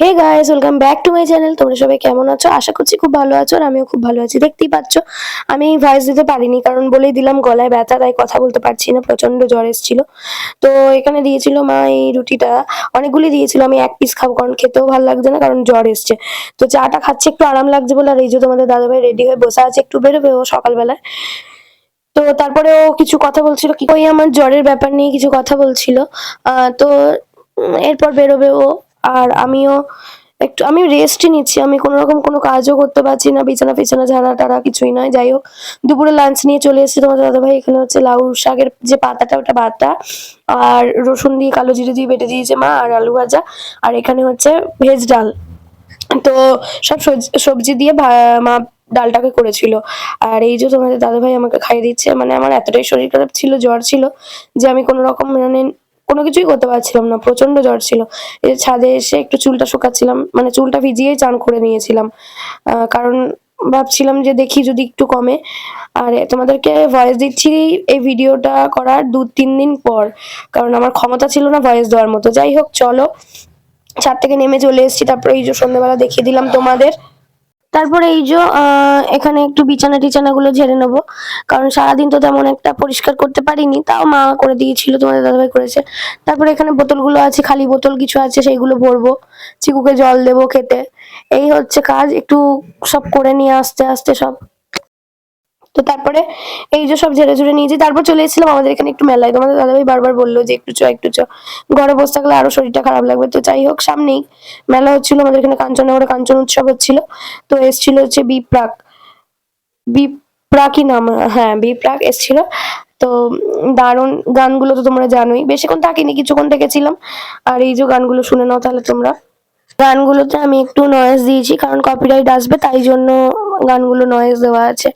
Hey guys welcome back to my channel তোমরা সবাই কেমন আছো? আশা করছি খুব ভালো আছো আর আমিও খুব ভালো আছি। দেখতেই পাচ্ছ, আমি ভয়েস দিতে পারিনি, কারণ বলেই দিলাম, গলায় ব্যথা, তাই কথা বলতে পারছি না প্রচণ্ড জ্বর এসেছিল। তো এখানে দিয়েছিল মা এই রুটিটা। অনেকগুলি দিয়েছিল, আমি এক পিস খাব, কারণ খেতেও ভালো লাগছে না, কারণ জ্বর এসছে। তো চাটা খাচ্ছে, একটু আরাম লাগছে বলে, আর এই যে তোমাদের দাদাভাই রেডি হয়ে বসে আছে, একটু বেরোবে ও সকালবেলায়। তো তারপরে ও কিছু কথা বলছিল, কি ওই আমার জ্বরের ব্যাপার নিয়ে কিছু কথা বলছিল। তো এরপর বেরোবে ও। আর আমিও একটু, আমি রেস্টই নিচ্ছি। আমি কোনো রকম কোনো কাজও করতে পারছি না, বিছানা ফিছানা ঝাড়া টাড়া কিছুই নয়। যাই হোক, দুপুরে লাঞ্চ নিয়ে চলে এসেছি তোমাদের দাদাভাই। এখানে হচ্ছে লাউ শাকের যে পাতাটা, ওটা বাটা আর রসুন দিয়ে কালো জিরে দিয়ে বেটে দিয়েছে মা আর আলু ভাজা। আর এখানে হচ্ছে ভেজ ডাল। তো সব সবজি- দিয়ে মা ডালটাকে করেছিল। আর এই যে তোমাদের দাদাভাই আমাকে খাইয়ে দিচ্ছে মানে আমার এতটাই শরীর খারাপ ছিল, জ্বর ছিল যে আমি কোনো রকম মানে কোনো কিছুই করতে পারছিলাম না প্রচণ্ড জ্বর ছিল। এই ছাদে এসে একটু চুলটা শুকাচ্ছিলাম মানে চুলটা ভিজিয়েই চান করে নিয়েছিলাম। কারণ ভাবছিলাম যে দেখি যদি একটু কমে। আর তোমাদেরকে ভয়েস দিচ্ছি এই ভিডিওটা করার দু তিন দিন পর। কারণ আমার ক্ষমতা ছিল না ভয়েস দেওয়ার মতো। যাই হোক, চলো, ছাদ থেকে নেমে চলে এসেছি। তারপরে এই যে সন্ধ্যেবেলা দেখিয়ে দিলাম তোমাদের। তারপরে এই যে এখানে একটু বিছানা টিছানা গুলো ঝেড়ে নেব। কারণ সারাদিন তো তেমন একটা পরিষ্কার করতে পারিনি, তাও মা করে দিয়েছিল, তোমাদের দাদাভাই করেছে। তারপরে এখানে বোতলগুলো আছে, খালি বোতল কিছু আছে, সেইগুলো ভরবো, চিকুকে জল দেবো খেতে। এই হচ্ছে কাজ, একটু সব করে নিয়ে আস্তে আস্তে সব। তো তারপরে এই যে সব ঝেড়ে ঝুড়ে নিয়ে নিয়েছি তারপর চলে এসেছিলাম আমাদের এখানে একটু মেলায়। তোমাদের দাদাভাই বারবার বলল যে একটু চ একটু চ ঘরে বসে থাকলে আরও শরীরটা খারাপ লাগবে। তো যাই হোক, সামনেই মেলা হচ্ছিল, আমাদের এখানে কাঞ্চননগরে কাঞ্চন উৎসব হচ্ছিল। তো এসছিল হচ্ছে বিপ্রাক। বিপ্রাকই নাম হ্যাঁ বিপ্রাক এসছিল। তো দারুণ গানগুলো তো তোমরা জানোই। বেশিক্ষণ থাকিনি, কিছুক্ষণ থেকেছিলাম। আর এই যে গানগুলো শুনে নাও তাহলে তোমরা। গানগুলোতে আমি একটু নয়েজ দিয়েছি, কারণ কপিরাইট আসবে, তাই জন্য গানগুলো নয়েজ দেওয়া আছে।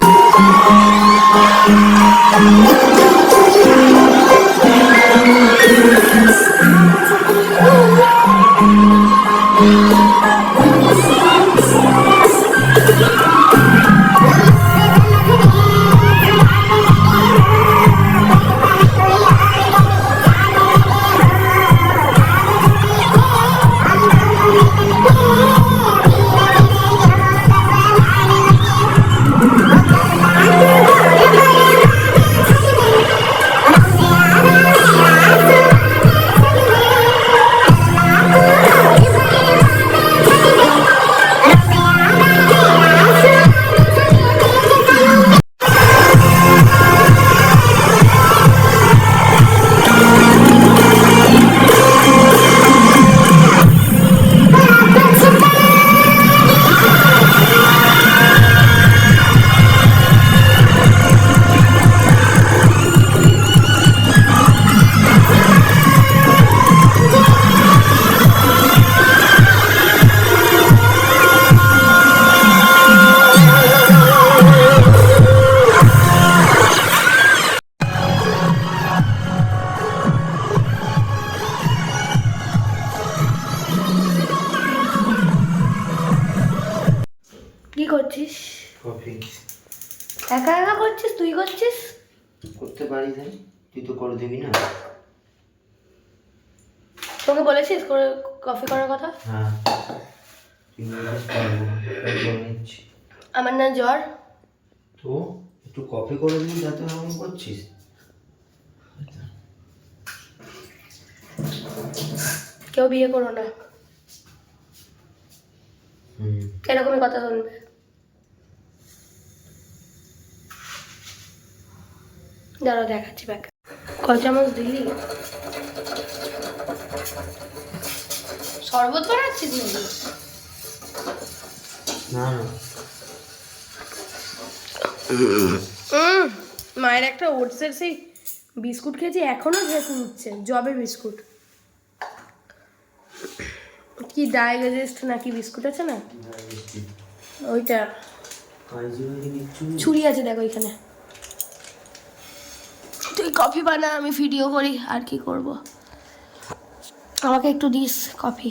একা একা করছিস? তুই করছিস? করতে পারি তাই তুই তো করে দিবি না। তোকে বলেছিস করে কফি করার কথা? হ্যাঁ। তুই বলিস পারব করে নিচ্ছি। আমার না জ্বর। তো? একটু কফি করে দিবি যাতে এরকম করছিস? কেউ বিয়ে করো না। এরকমই কথা শুনবে। দাঁড়াও দেখাচ্ছি ব্যাগ ক চামচ দিলি? শরবত বানাচ্ছিস নাকি? না না। মায়ের একটা ওটসের সেই বিস্কুট খেয়েছি এখনও খেতে নিচ্ছে জবের বিস্কুট। কি ডায়াগেজিস্ট নাকি বিস্কুট আছে না? ওইটা। ছুরি আছে দেখো এখানে। তুই কফি বানা আমি ভিডিও করি আর কি করব? আমাকে একটু দিস কফি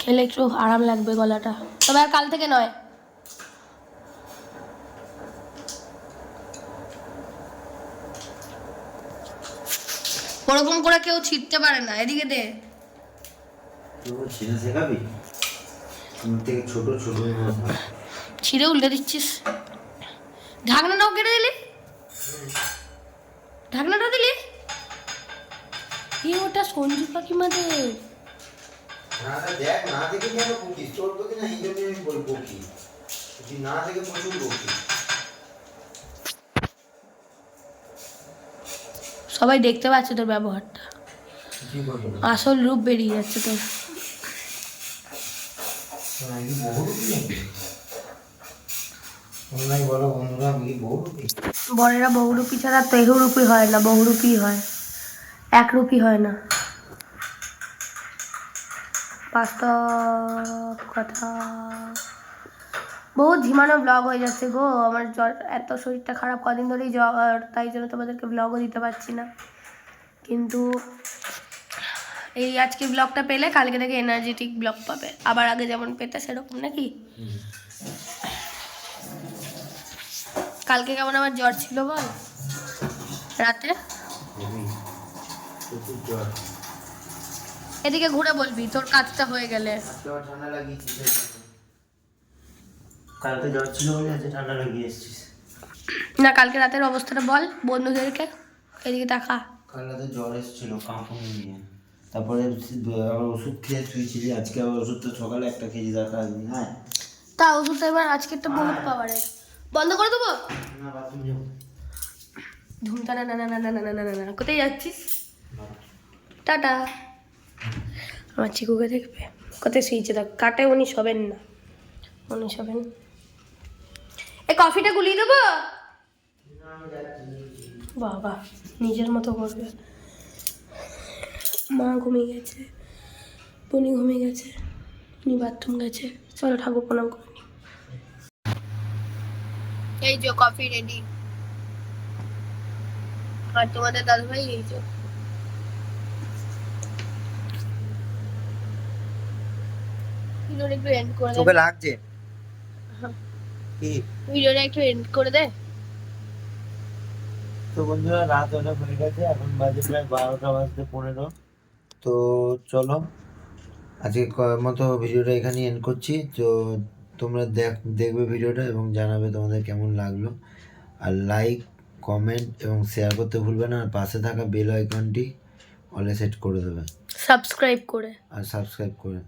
খেলে একটু আরাম লাগবে গলাটা। তবে আর কাল থেকে নয়। ওরকম করে কেউ ছিটতে পারে না এদিকে দে। ছিঁড়ে উল্টে দিচ্ছিস। ঢাকনাটাও কেটে দিলি? সঞ্জু কাকিমাদের? সবাই দেখতে পাচ্ছে তোর ব্যবহারটা। আসল রূপ বেরিয়ে যাচ্ছে তোর। বরেরা বহুরূপী ছাড়া তেহরূপী হয় না বহুরূপী হয়। একরূপী হয় না। বাস্তব কথা। বহু ঝিমানো ব্লগ হয়ে যাচ্ছে গো। আমার জ্বর, এত শরীরটা খারাপ কদিন ধরেই জ্বর, তাই জন্য তোমাদেরকে ব্লগও দিতে পারছি না। কিন্তু এই আজকে ব্লগটা পেলে কালকে থেকে এনার্জেটিক ব্লগ পাবে। আবার আগে যেমন পেতে সেরকম নাকি? কালকে কেমন আমার জ্বর ছিল বল? রাতে? জ্বর এদিকে ঘুরে বলবি তোর কাজটা হয়ে গেলে ঠান্ডা লাগিয়েছিস কালকে জ্বর ছিল বলে আজকে ঠান্ডা লাগিয়ে এসেছিস না কালকে রাতের অবস্থাটা বল বন্ধুদেরকে এদিকে দেখা কাল রাতে জ্বর এসেছিল কাঁপুনি নিয়ে তারপরে আবার ওষুধ খেয়ে শুয়েছিলি আজকে আবার ওষুধটা সকালে একটা খেয়েছি তার কাজ নেই হ্যাঁ তা ওষুধটা এবার আজকেরটা বহুত পাওয়ারের বন্ধ করে দেবো না বাথরুম যাব ধুমটা না না না না না না না না কোথায় যাচ্ছিস টাটা। আমার চিকুকে দেখবে। কোথায় শুয়েছে দেখ, কাটে উনি শোবেন না। উনি শোবেন। এই কফিটা গুলিয়ে দেবো? বাবা, নিজের মতো করবে। মা ঘুমিয়ে গেছে উনি ঘুমিয়ে গেছে উনি বাথরুম গেছে। চলো ঠাকুর প্রণাম করে এই যে কফি রেডি আর তোমাদের দাদুভাই এই যে। ভিডিওটা একটু এন্ড করে দে। চোখে লাগছে? হ্যাঁ। কি? ভিডিওটা একটু এন্ড করে দে। তো বন্ধুরা রাত অনেক হয়ে গেছে এখন বাজে প্রায় বারোটা বাজতে পনেরো। তো চলো আজকে মতো ভিডিওটা এখানে এন্ড করছি। তো তোমরা দেখ দেখবে ভিডিওটা এবং জানাবে তোমাদের কেমন লাগল। আর লাইক কমেন্ট এবং শেয়ার করতে ভুলবে না। আর পাশে থাকা বেল আইকনটি অলে সেট করে দেবে। সাবস্ক্রাইব করে। আর সাবস্ক্রাইব করে।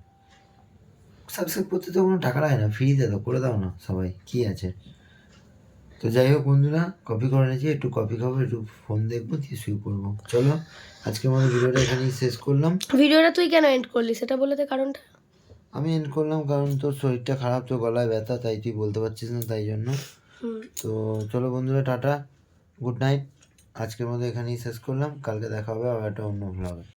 সাবস্ক্রাইব করতে তো কোনো টাকা লাগে না ফ্রিতে তো করে দাও না সবাই কি আছে? তো যাই হোক বন্ধুরা কপি করে নিয়েছি একটু কপি খাব একটু ফোন দেখব দিয়ে শুয়ে পড়ব। চলো আজকের মতো ভিডিওটা এখানেই শেষ করলাম। ভিডিওটা তুই কেন এন্ড করলি? সেটা বলে দে কারণটা। আমি এন্ড করলাম কারণ তোর শরীরটা খারাপ তো গলায় ব্যথা তাই তুই বলতে পারছিস না তাই জন্য। তো চলো বন্ধুরা টাটা গুড নাইট আজকের মতো এখানেই শেষ করলাম কালকে দেখা হবে আবার একটা অন্য ভ্লগে